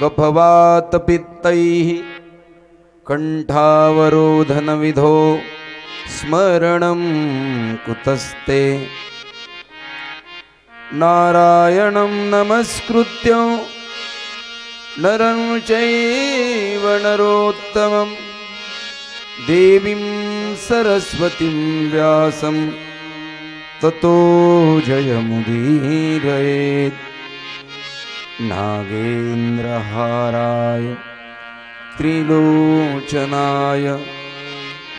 कफवातपित्तैः कण्ठावरोधनविधो स्मरणं कुतस्ते। नारायणं नमस्कृत्य नरं चैव नरोत्तमं। देवीं सरस्वतीं व्यासं। ततो जयमुदीरयेत्। नागेन्द्रहाराय त्रिलोचनाय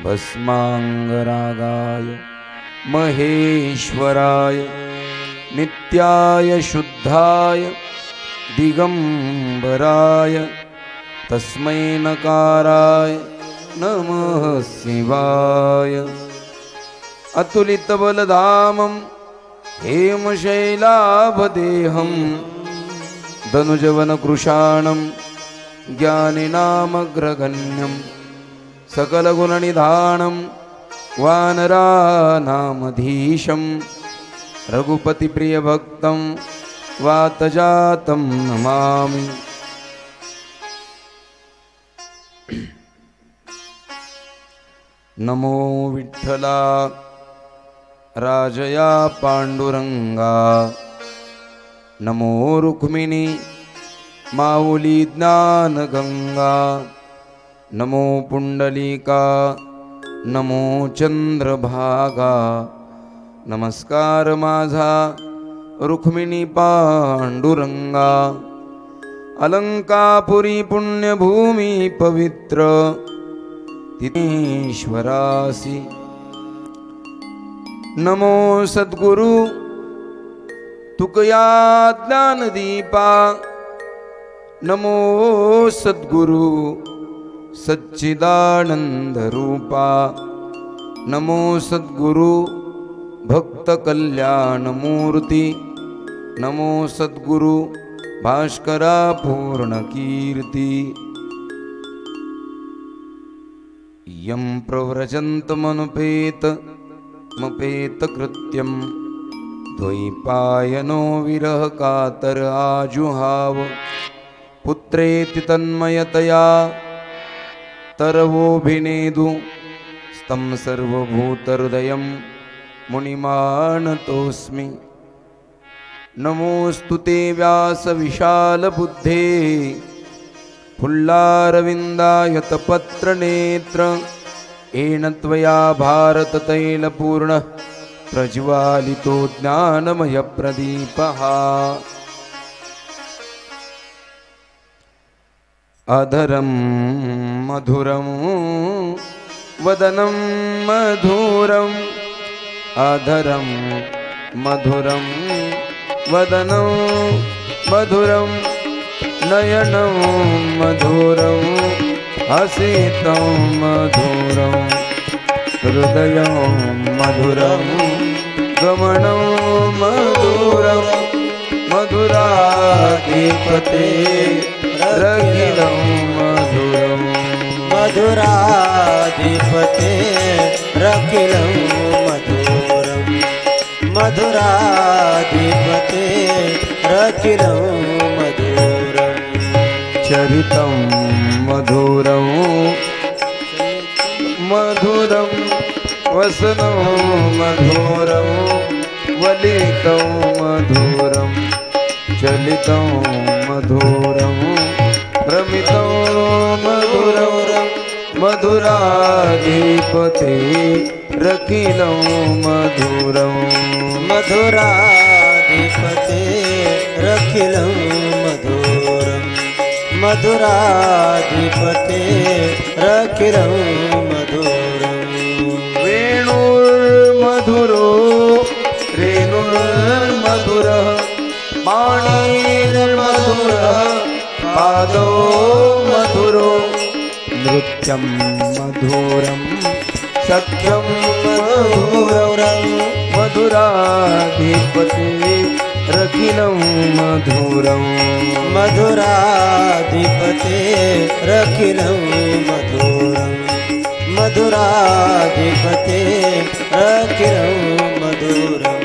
भस्माङ्गरागाय महेश्वराय नित्याय शुद्धाय दिगम्बराय तस्मै नकाराय नमः शिवाय। अतुलितबलधामं हेमशैलाभदेहं धनुजवनकृशाणं ज्ञानिनामग्रगण्यं सकलगुणनिधानं वानरानामधीशं रघुपतिप्रियभक्तं वातजातं नमामि। नमो विठ्ठला राजया पाण्डुरङ्गा नमो रुक्मिणी माऊली ज्ञानगङ्गा नमो पुंडलिका नमो चंद्रभागा नमस्कार माझा रुक्मिणी पांडुरंगा अलंकापुरी पुण्यभूमी पवित्र तिनेश्वरासी नमो सद्गुरु तुकया ज्ञानदीपा नमो सद्गुरु सच्चिदानंदरूपा नमो सद्गुरु भक्तकल्याणमूर्ती। नमो सद्गुरु भास्करा पूर्णकीर्ती यं द्वैपायनो विरहकातर आजुहाव। पुत्रेति तन्मयतया तरवोऽभिनेदु। स्तं सर्वभूतहृदयं मुनिमानतोऽस्मि। नमोऽस्तु ते व्यासविशालबुद्धे। फुल्लारविन्दायतपत्रनेत्र। येन त्वया भारततैलपूर्णः प्रज्वालितो ज्ञानमयप्रदीपः अधरं मधुरं वदनं मधुरम् अधरं मधुरं वदनं मधुरं नयनं मधुरं हसितं मधुरं हृदयं मधुरं गमनं मधुरं मधुराधिपते रगिलं मधुरम् मधुराधिपते रकिलं मधुरं। मधुराधिपते रकिलं मधुरम् चरितं मधुरं मधुरं वसनं मधुरं वलितं मधुरं चलितं मधुरं भ्रमितं मधुरं मधुराधिपते रकिलं मधुरौ मधुराधिपते रकिलं मधुरं मधुराधिपते रकिलं रेणुर्मधुरः मधुर पादो मधुरो। नृत्यं मधुरं सख्यं मधुरं मधुराधिपते रखिलं मधुरं। मधुराधिपते रकिलं मधुरं। मधुराधिपते रकिलं मधुरम्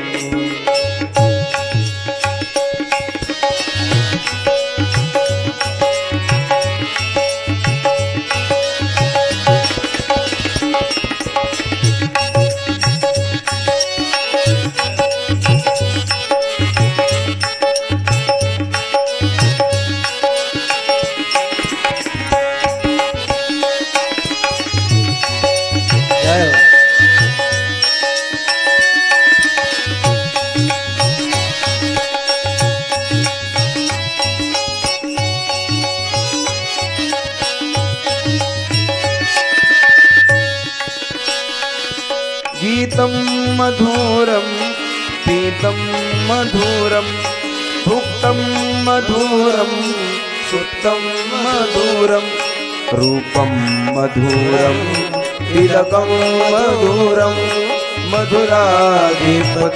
मधुराधिपतिरखिलं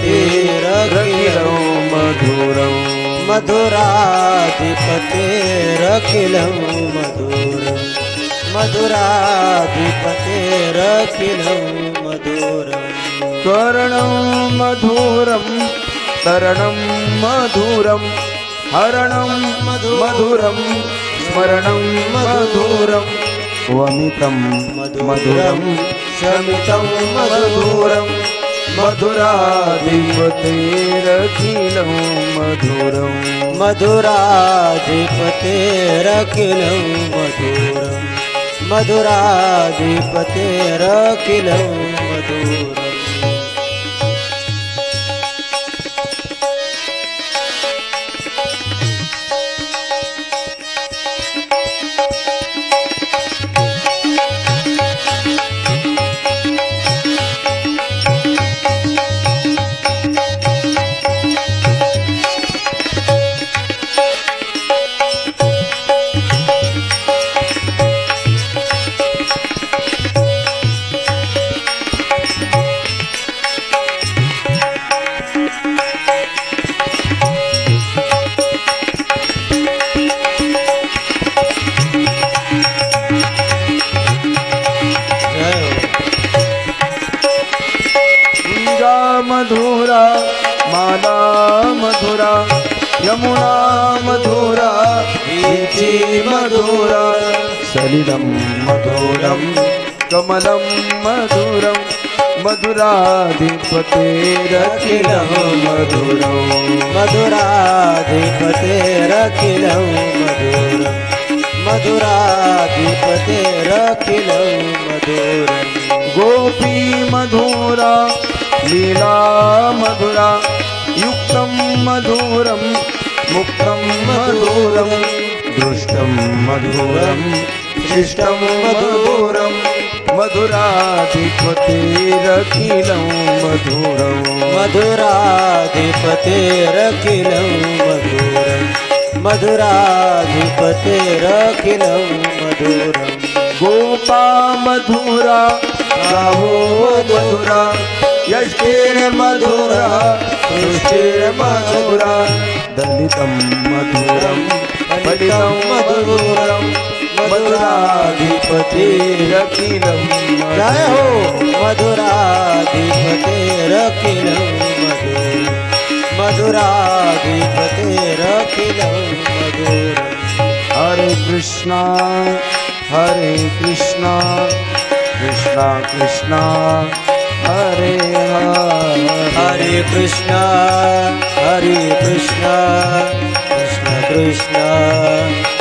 मधुरम् मधुराधिपतेरखिलं मधुरम् मधुराधिपतेरखिलं मधुरम् कर्णं मधुरं तरणं मधुरं। हरणं मधुरं स्मरणं मधुरं। वमितं मधुरं शमितं मधुरं। मधुराधिपतेरखिलं मधुरम् मधुराधिपतेरखिलं मधुरम् मधुराधिपतेरखिलं मधुरम् सलिलं मधुरं कमलं मधुरं मधुराधिपतेरखिलं मधुरम्। मधुराधिपतेरखिलं मधुरम्। मधुराधिपतेरखिलं मधुरम्। गोपी मधुरा लीला मधुरा युक्तं मधुरं मुक्तं मधुरं दृष्टं मधुरं शिष्टं मधुरं मधुराधिपतिरखिलं मधुरम् मधुराधिपतेरखिलं मधुरम् मधुराधिपतेरखिलं मधुरम् गोपा मधुरा गावो मधुरा यष्टिर्मधुरा सृष्टिर्मधुरा दलितं मधुरं फलितं मधुरं मधुराधिपतिरखिलं जय हो। मधुराधिपतेरखिलं मधुरम् मधुराधिपतेरखिलं मधुरम् हरे कृष्णा हरे कृष्णा कृष्णा कृष्णा हरे। हरे कृष्णा हरे कृष्णा कृष्ण कृष्ण।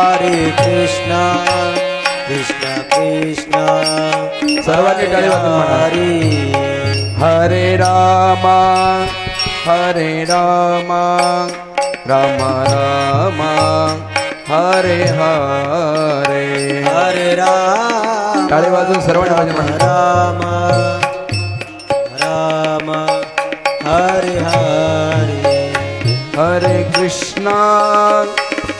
हरे कृष्ण कृष्ण कृष्ण। सर्वांनी टाळी. हरे हरे रामा हरे रामा राम राम। हरे हरे। हरे राम। टाळी वाजवून सर्वांनी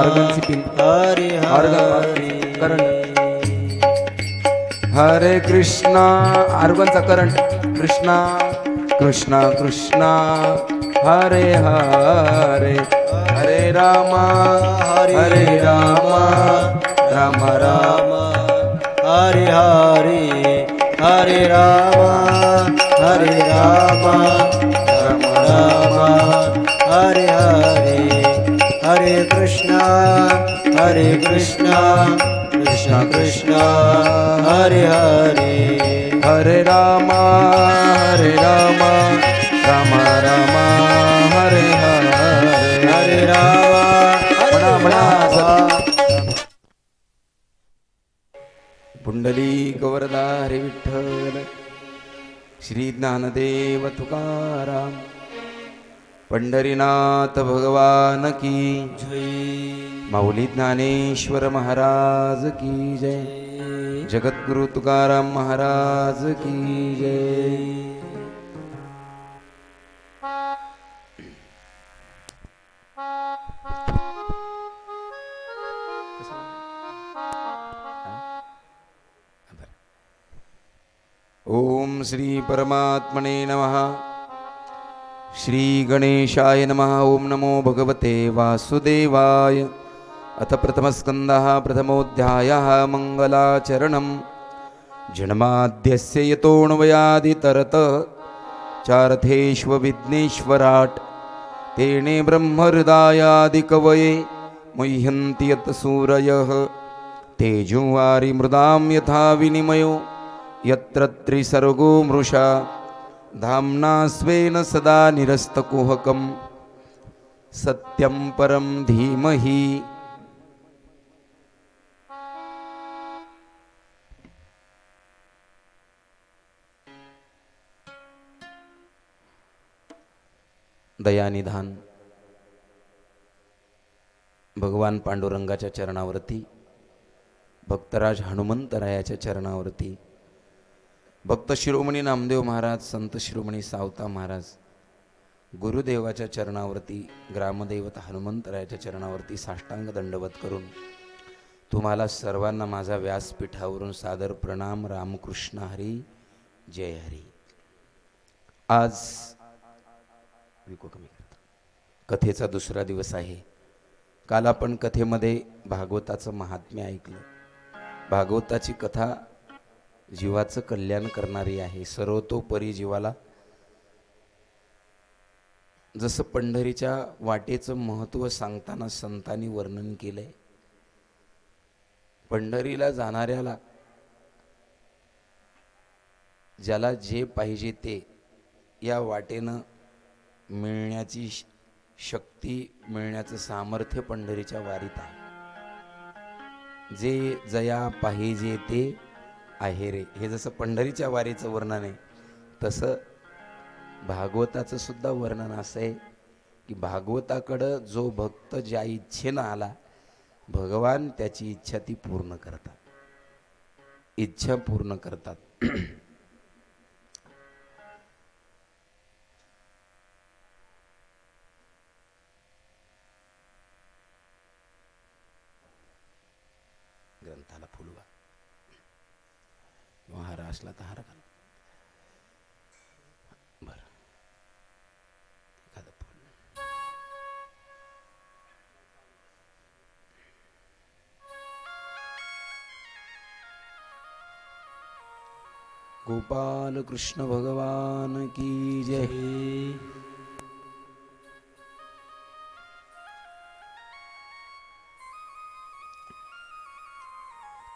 हरे ऑर्गन, हरे. करंट. हरे कृष्णा आर्गनचा करंट. कृष्णा कृष्णा कृष्णा. हरे हरे. हरे रामा हरे रामा. राम राम. हरे हरे. हरे राम हरे राम. राम राम. हरे कृष्ण कृष्ण कृष्ण हरे हरे। हरे रामा हरे रामा राम राम हरे हरे। हरे राम म्हणा, हरे पुंडली गवरदा हरे विठ्ठल श्री ज्ञानदेव तुकाराम पंढरीनाथ भगवान की जय। माऊली ज्ञानेश्वर महाराज की जय। जगद्गुरु तुकाराम महाराज की जय। ओम श्री परमात्मने नमः। श्री गणेशाय नमः। ओम नमो भगवते वासुदेवाय। अथ प्रथमस्कन्दः प्रथमोऽध्यायः मङ्गलाचरणं जन्माद्यस्य यतोऽण्वयादितरतः चारथेष्वविघ्नेश्वराट्। तेणे ब्रह्महृदायादिकवये मुह्यन्ति यत् सूरयः। तेजुवारिमृदां यथा विनिमयो यत्र त्रिसर्गो मृषा। धाम्ना स्वेन सदा निरस्तकुहकं सत्यं परं धीमहि दयानिधान भगवान पांडुरंगाच्या चरणावरती भक्तराज हनुमंतरायाच्या चरणावरती भक्त शिरोमणी नामदेव महाराज संत शिरोमणी सावता महाराज गुरुदेवाच्या चरणावरती ग्रामदैवत हनुमंतरायाच्या चरणावरती साष्टांग दंडवत करून तुम्हाला सर्वांना माझा व्यासपीठावरून सादर प्रणाम. रामकृष्ण हरी जय हरी. आज विको कमी करतो कथेचा दुसरा दिवस आहे. काल आपण कथेमध्ये भागवताचं महात्म्य ऐकलं. भागवताची कथा जीवाचं कल्याण करणारी आहे. सर्वतोपरी जीवाला जसं पंढरीच्या वाटेचं महत्त्व सांगताना संतांनी वर्णन केलंय पंढरीला जाणाऱ्याला ज्याला जे पाहिजे ते या वाटेनं मिळण्याची श- शक्ती मिळण्याचं सामर्थ्य पंढरीच्या वारीत आहे. जे जया पाहिजे ते आहे रे. हे जसं पंढरीच्या वारीचं वर्णन आहे तसं भागवताचं सुद्धा वर्णन असं आहे की भागवताकडं जो भक्त ज्या इच्छेनं आला भगवान त्याची इच्छा ती पूर्ण करतात. इच्छा पूर्ण करतात ग्रंथाला फुलवा किंवा हार असला तर हार घाल बर. एखादं फुल गोपाल कृष्ण भगवान की जय.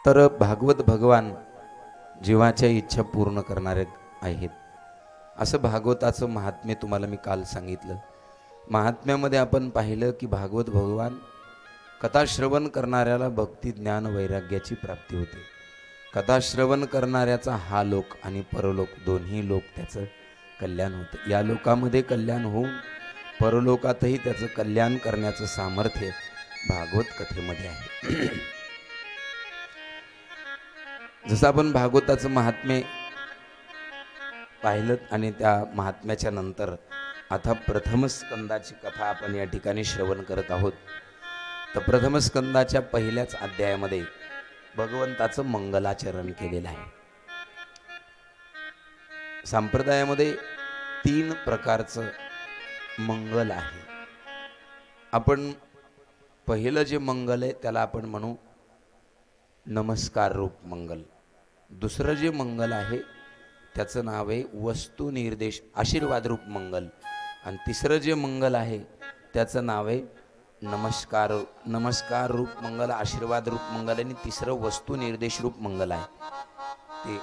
तर भागवत भगवान जीवाच्या इच्छा पूर्ण करणारे आहेत. असं भागवताचं महात्म्य तुम्हाला मी काल सांगितलं. महात्म्यामध्ये आपण पाहिलं की भागवत भगवान कथाश्रवण करणाऱ्याला भक्ती ज्ञान वैराग्याची प्राप्ती होते. कथाश्रवण करणाऱ्याचा हा लोक आणि परलोक दोन्ही लोक त्याचं कल्याण होतं. या लोकामध्ये कल्याण होऊन परलोकातही त्याचं कल्याण करण्याचं सामर्थ्य भागवत कथेमध्ये आहे. जसं आपण भागवताचं महात्म्य पाहिलं आणि त्या महात्म्याच्या नंतर आता प्रथम स्कंदाची कथा आपण या ठिकाणी श्रवण करत आहोत. तर प्रथम स्कंदाच्या पहिल्याच अध्यायामध्ये भगवंताचं मंगलाचरण केलेलं आहे. संप्रदायामध्ये तीन प्रकारचं मंगल आहे. आपण पहिलं जे मंगल आहे त्याला आपण म्हणू नमस्कार रूप मंगल. दुसरं जे मंगल आहे त्याचं नाव आहे वस्तू निर्देश आशीर्वाद रूप मंगल. आणि तिसरं जे मंगल आहे त्याचं नाव आहे नमस्कार नमस्कार रूप मंगल आशीर्वाद रूप मंगल आणि तिसरं वस्तू निर्देश रूप मंगल आहे. ते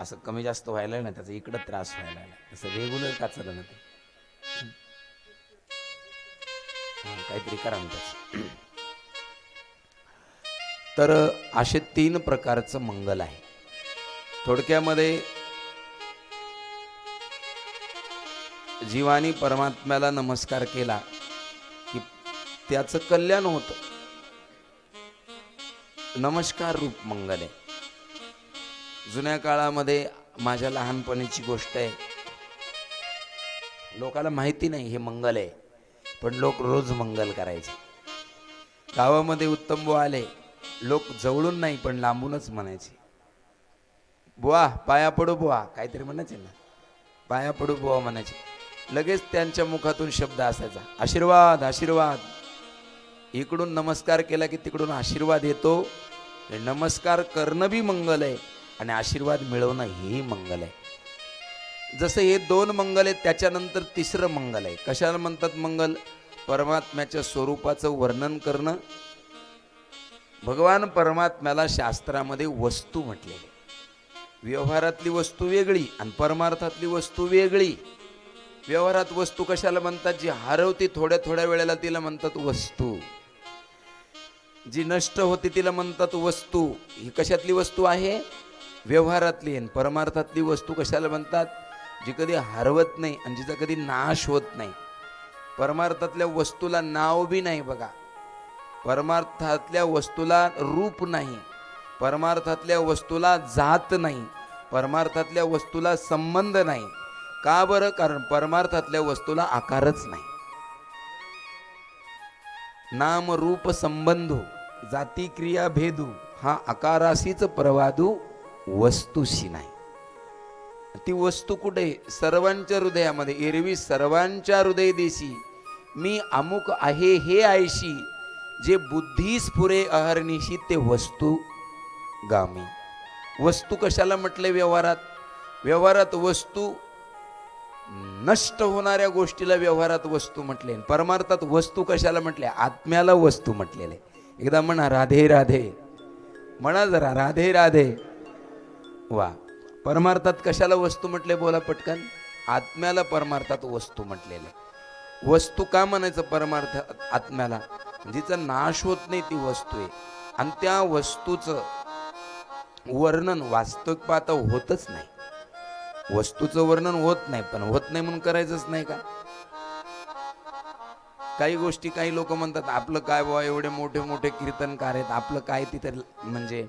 असं कमी जास्त व्हायला ना त्याचा इकडं त्रास व्हायला तसं रेग्युलर का चाललं ना ते? काहीतरी करा ना तर असे तीन प्रकारचं मंगल आहे. थोडक्यामध्ये जीवानी परमात्म्याला नमस्कार केला की त्याचं कल्याण होतं. नमस्कार रूप मंगल. आहे जुन्या काळामध्ये माझ्या लहानपणीची गोष्ट आहे. लोकाला माहिती नाही हे मंगल आहे पण लोक रोज मंगल करायचे. गावामध्ये उत्तम आले लोक जवळून नाही पण लांबूनच म्हणायचे. बुवा पाया पडू बुवा काहीतरी म्हणायचे ना. पाया पडू बुवा म्हणायचे. लगेच त्यांच्या मुखातून शब्द असायचा. आशीर्वाद आशीर्वाद. इकडून नमस्कार केला की तिकडून आशीर्वाद येतो. नमस्कार करणं बी मंगल आहे आणि आशीर्वाद मिळवणं हेही मंगल आहे. जसं हे दोन मंगल आहेत त्याच्यानंतर तिसरं मंगल आहे. कशाला म्हणतात मंगल? परमात्म्याच्या स्वरूपाचं वर्णन करणं. भगवान परमात्म्याला शास्त्रामध्ये वस्तू म्हटलेली व्यवहारातली वस्तू वेगळी आणि परमार्थातली वस्तू वेगळी. व्यवहारात वस्तू कशाला म्हणतात? जी हरवती थोड्या थोड्या वेळेला तिला म्हणतात वस्तू. जी नष्ट होते तिला म्हणतात वस्तू. ही कशातली वस्तू आहे? व्यवहारातली आणि परमार्थातली वस्तू कशाला म्हणतात? जी कधी हरवत नाही आणि जिचा कधी नाश होत नाही. परमार्थातल्या वस्तूला नाव बी नाही बघा. परमार्थातल्या वस्तूला रूप नाही. परमार्थातल्या वस्तूला जात नाही परमार्थातल्या वस्तूला संबंध नाही. का बरं? कारण परमार्थातल्या वस्तूला आकारच नाही. नाम रूप संबंधू जाती क्रिया भेदू हा आकाराशीच प्रवादू वस्तूशी नाही. ती वस्तू कुठे? सर्वांच्या हृदयामध्ये एरवी सर्वांच्या हृदय देशी मी अमुक आहे हे आयशी जे बुद्धी स्फुरे अहर्निशी ते वस्तू गामी. वस्तू कशाला म्हटले व्यवहारात? व्यवहारात वस्तू नष्ट होणाऱ्या गोष्टीला व्यवहारात वस्तू म्हटले. परमार्थात वस्तू कशाला म्हटले? आत्म्याला वस्तू म्हटलेले. एकदा म्हणा राधे राधे. म्हणा जरा राधे राधे. वा. परमार्थात कशाला वस्तू म्हटले? बोला पटकन. आत्म्याला परमार्थात वस्तू म्हटलेले. वस्तू का म्हणायचं परमार्थ आत्म्याला? जिचा नाश होत नाही ती वस्तू आहे. आणि त्या वस्तूचं वर्णन वास्तविक पाहता होतच नाही. वस्तूचं वर्णन होत नाही पण होत नाही म्हणून करायचंच नाही का? काही गोष्टी काही लोक म्हणतात आपलं काय बाबा एवढे मोठे मोठे कीर्तनकार आहेत आपलं काय तिथे म्हणजे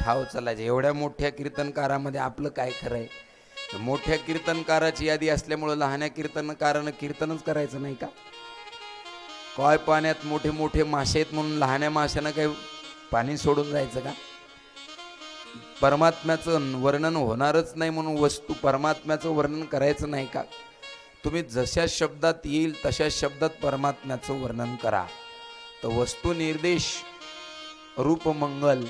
ठाव चालायचे? एवढ्या मोठ्या कीर्तनकारामध्ये आपलं काय खरं आहे मोठ्या कीर्तनकाराची यादी असल्यामुळं लहान्या कीर्तनकारानं कीर्तनच करायचं नाही का? काय पाण्यात मोठे मोठे मासे आहेत म्हणून लहान्या माशानं काही पाणी सोडून जायचं का? परमात्म्याचं वर्णन होणारच नाही म्हणून वस्तू परमात्म्याचं वर्णन करायचं नाही का? तुम्ही जशा शब्दात येईल तशा शब्दात परमात्म्याचं वर्णन करा. तर वस्तू निर्देश रूपमंगल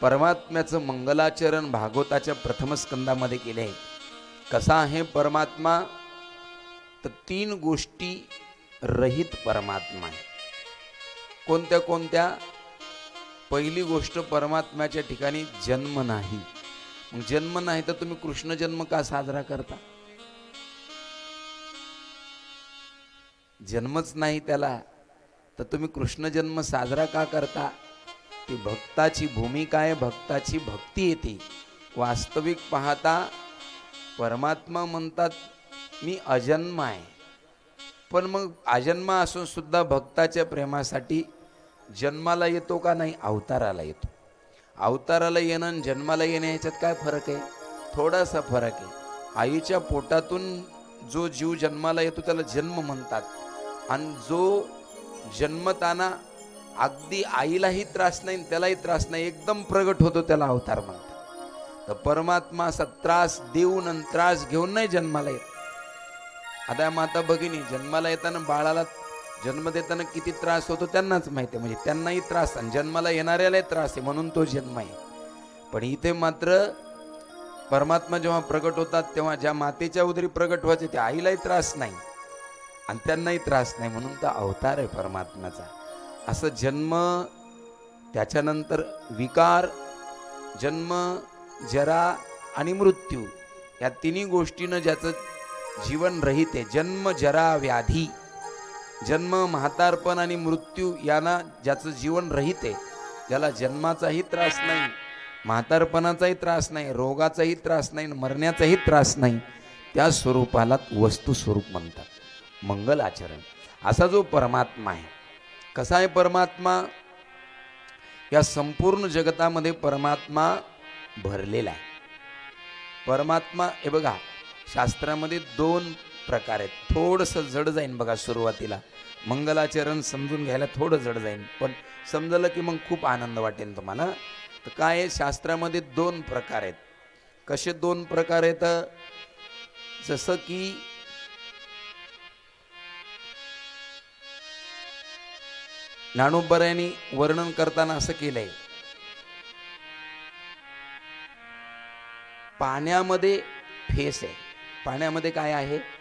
परमात्म्याचं मंगलाचरण भागवताच्या प्रथम स्कंदामध्ये केले आहे. कसा आहे परमात्मा? तर तीन गोष्टी रहित परमात्मा आहे. कोणत्या कोणत्या? पहिली गोष्ट परमात्म्याच्या ठिकाणी जन्म नाही. मग जन्म नाही तर तुम्ही कृष्ण जन्म का साजरा करता? जन्मच नाही त्याला तर तुम्ही कृष्ण जन्म साजरा का करता? ती भक्ताची भूमिका आहे भक्ताची भक्ती येते. वास्तविक पाहता परमात्मा म्हणतात मी अजन्म आहे. पण मग अजन्मा असून सुद्धा भक्ताच्या प्रेमासाठी जन्माला येतो का नाही अवताराला येतो. अवताराला येणं आणि जन्माला येणं याच्यात काय फरक आहे? थोडासा फरक आहे. आईच्या पोटातून जो जीव जन्माला येतो त्याला जन्म म्हणतात. आणि जो जन्मताना अगदी आईलाही त्रास नाही आणि त्यालाही त्रास नाही एकदम प्रगट होतो त्याला अवतार म्हणतात. तर परमात्मा असा त्रास देऊन आणि त्रास घेऊन नाही जन्माला येत. आता माता भगिनी जन्माला येताना बाळाला जन्म देताना किती त्रास होतो त्यांनाच माहिती आहे. म्हणजे त्यांनाही त्रास आणि जन्माला येणाऱ्यालाही त्रास आहे म्हणून तो जन्म आहे. पण इथे मात्र परमात्मा जेव्हा प्रगट होतात तेव्हा ज्या मातेच्या उदरी प्रगट व्हायचे त्या आईलाही त्रास नाही. आणि त्यांनाही त्रास नाही म्हणून तो अवतार आहे परमात्म्याचा. असं जन्म त्याच्यानंतर विकार जन्म जरा आणि मृत्यू या तिन्ही गोष्टीनं ज्याचं जीवन रहित आहे. जन्म जरा व्याधी. जन्म म्हातारपण आणि मृत्यू यांना ज्याचं जीवन रहित आहे ज्याला जन्माचाही त्रास नाही म्हातारपणाचाही त्रास नाही रोगाचाही त्रास नाही मरण्याचाही त्रास नाही त्या स्वरूपाला वस्तू स्वरूप म्हणतात. मंगल आचरण. असा जो परमात्मा आहे कसा आहे परमात्मा? या संपूर्ण जगतामध्ये परमात्मा भरलेला आहे. परमात्मा हे बघा शास्त्रामध्ये दोन प्रकार आहेत. थोडंसं जड जाईन बघा सुरुवातीला. मंगलाचरण समजून घ्यायला थोडं जड जाईन. पण समजलं की मग खूप आनंद वाटेल तुम्हाला. तर काय आहे? शास्त्रामध्ये दोन प्रकार आहेत. कसे दोन प्रकार आहेत? जसं की ज्ञानोबरायांनी वर्णन करताना असं केलंय. पाण्यामध्ये फेस आहे. पाण्यामध्ये काय आहे?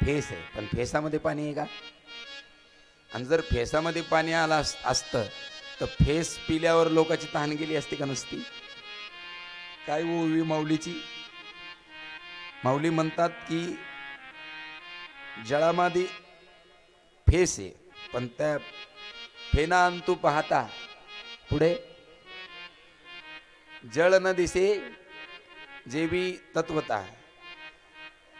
फेस आहे. पण फेसामध्ये पाणी आहे का? आणि जर फेसामध्ये पाणी आलं असतं तर फेस पिल्यावर लोकांची तहान गेली असती का नसती? काय हो ओवी माऊलीची? माऊली म्हणतात की जळामध्ये फेस आहे पण त्या फेना अंतू पाहता. पुढे? जळ न दिसे जे बी तत्वता.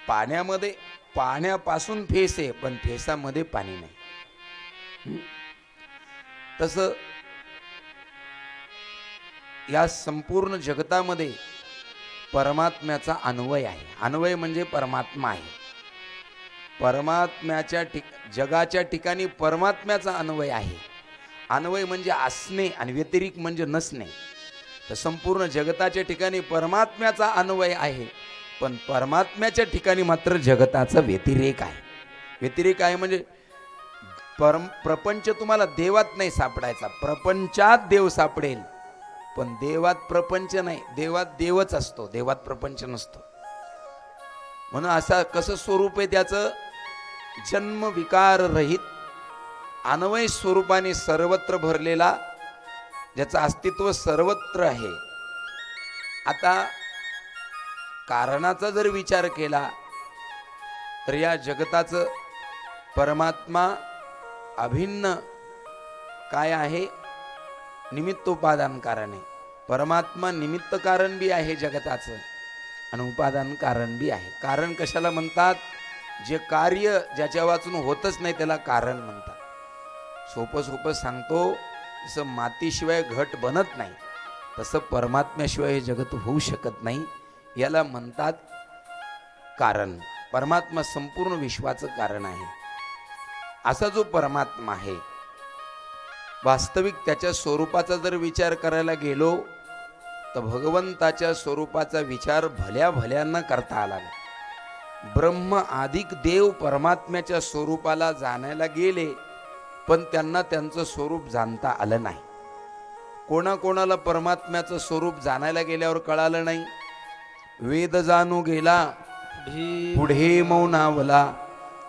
पाण्यामध्ये पाण्यापासून फेस आहे पण फेसामध्ये पाणी नाही. तस या संपूर्ण जगतामध्ये परमात्म्याचा अन्वय आहे. अन्वय म्हणजे परमात्मा आहे. परमात्म्याच्या ठिक जगाच्या ठिकाणी परमात्म्याचा अन्वय आहे. अन्वय म्हणजे असणे आणि व्यतिरिक्त म्हणजे नसणे. तर संपूर्ण जगताच्या ठिकाणी परमात्म्याचा अन्वय आहे. पण परमात्म्याच्या ठिकाणी मात्र जगताचा व्यतिरेक आहे. व्यतिरेक आहे म्हणजे परम प्रपंच तुम्हाला देवात नाही सापडायचा. प्रपंचात देव सापडेल. पण देवात प्रपंच नाही. देवात देवच असतो. देवात प्रपंच नसतो. म्हणून असा कसं स्वरूप आहे त्याचं? जन्म विकार रहित अन्वय स्वरूपाने सर्वत्र भरलेला ज्याचं अस्तित्व सर्वत्र आहे. आता कारणाचा जर विचार केला तर या जगताचं परमात्मा अभिन्न काय आहे? निमित्तोपादान कारण आहे. परमात्मा निमित्त कारण बी आहे जगताचं आणि उपादान कारण बी आहे. कारण कशाला म्हणतात? जे कार्य ज्याच्या वाचून होतच नाही त्याला कारण म्हणतात. सोपं सोपं सांगतो जसं मातीशिवाय घट बनत नाही तसं परमात्म्याशिवाय हे जगत होऊ शकत नाही. याला म्हणतात कारण. परमात्मा संपूर्ण विश्वाचं कारण आहे. असा जो परमात्मा आहे वास्तविक त्याच्या स्वरूपाचा जर विचार करायला गेलो तर भगवंताच्या स्वरूपाचा विचार भल्या भल्यांना करता आला नाही. ब्रह्म अधिक देव परमात्म्याच्या स्वरूपाला जाणायला गेले पण त्यांना त्यांचं स्वरूप जाणता आलं नाही. कोणाकोणाला परमात्म्याचं स्वरूप जाणायला गेल्यावर कळालं नाही वेद जाणू गेला पुढे मौनावला.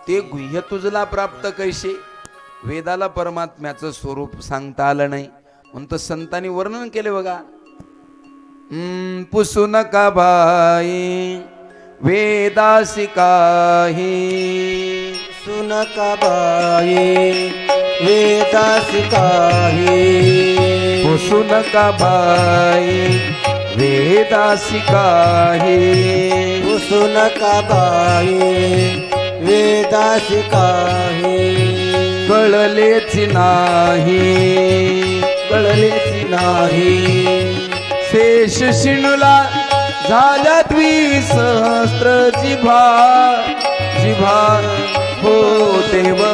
ते गुह्य तुझला प्राप्त कैसे? वेदाला परमात्म्याचं स्वरूप सांगता आलं नाही. म्हणून तर संतांनी वर्णन केले बघा. पुसू नका बाई वेदासी काही. सुनकाबाई वेदासी काही. पुसू नका बाई वेदासी काही पुसू नका बाई? वेदासी काही कळलेच नाही. कळलेच नाही. शेष शिणुला झाल्या द्विसहस्त्र जिभा. जिभा हो देव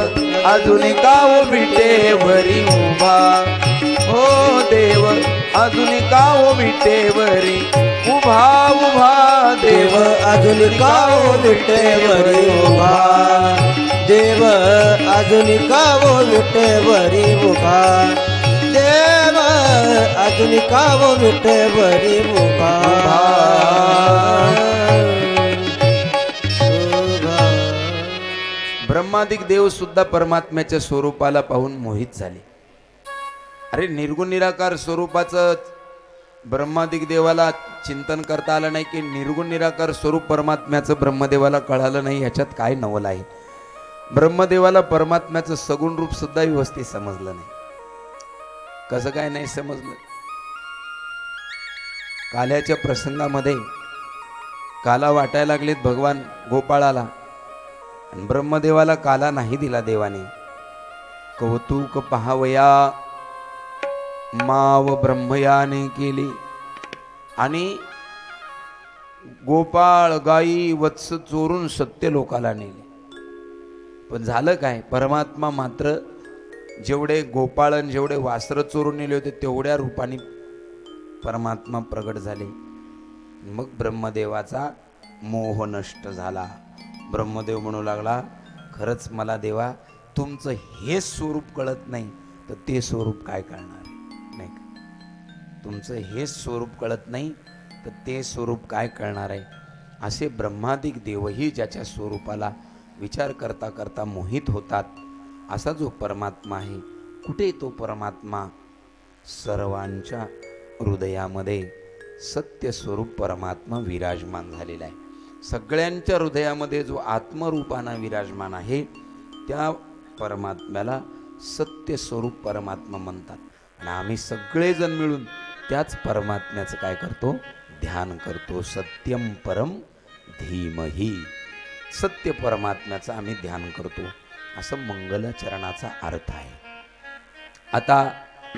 अजून काव विटेवरी उभा. हो देव अजून काव विटेवरी उभा उभा देव अजून काव विटेवरी उभा? देव अजून काव विटेवरी उभा? देव अजून काव विटेवरी उभा? उभा. ब्रह्मादिक देव सुद्धा परमात्म्याच्या स्वरूपाला पाहून मोहित झाले. अरे निर्गुण निराकार स्वरूपाचं ब्रह्मादिक देवाला चिंतन करता आलं नाही की निर्गुण निराकार स्वरूप परमात्म्याचं ब्रह्मदेवाला कळालं नाही ह्याच्यात काय नवल आहे? ब्रह्मदेवाला परमात्म्याचं सगुण रूप सुद्धा व्यवस्थित समजलं नाही. कसं काय नाही समजलं? काल्याच्या प्रसंगामध्ये काला वाटायला लागलेत भगवान गोपाळाला. आणि ब्रह्मदेवाला काला नाही दिला देवाने. कौतुक पहावया माव ब्रह्मयाने केली. आणि गोपाळ गाई वत्स चोरून सत्य लोकाला नेले. पण झालं काय? परमात्मा मात्र जेवढे गोपाळन जेवढे वास्त्र चोरून नेले होते तेवढ्या रूपाने परमात्मा प्रगट झाले. मग ब्रह्मदेवाचा मोह नष्ट झाला. ब्रह्मदेव म्हणू लागला खरंच मला देवा तुमचं हे स्वरूप कळत नाही तर ते स्वरूप काय कळणार तुमचं हे स्वरूप कळत नाही तर ते स्वरूप काय कळणार आहे? असे ब्रह्मादिक देवही ज्याच्या स्वरूपाला विचार करता करता मोहित होतात. असा जो परमात्मा आहे कुठे तो परमात्मा? सर्वांच्या हृदयामध्ये सत्य स्वरूप परमात्मा विराजमान झालेला आहे. सगळ्यांच्या हृदयामध्ये जो आत्मरूपानं विराजमान आहे त्या परमात्म्याला सत्य स्वरूप परमात्मा म्हणतात. आणि आम्ही सगळेजण मिळून त्याच परमात्म्याचं काय करतो? ध्यान करतो. सत्यम परम धीमही. सत्य परमात्म्याचं आम्ही ध्यान करतो. असं मंगलचरणाचा अर्थ आहे. आता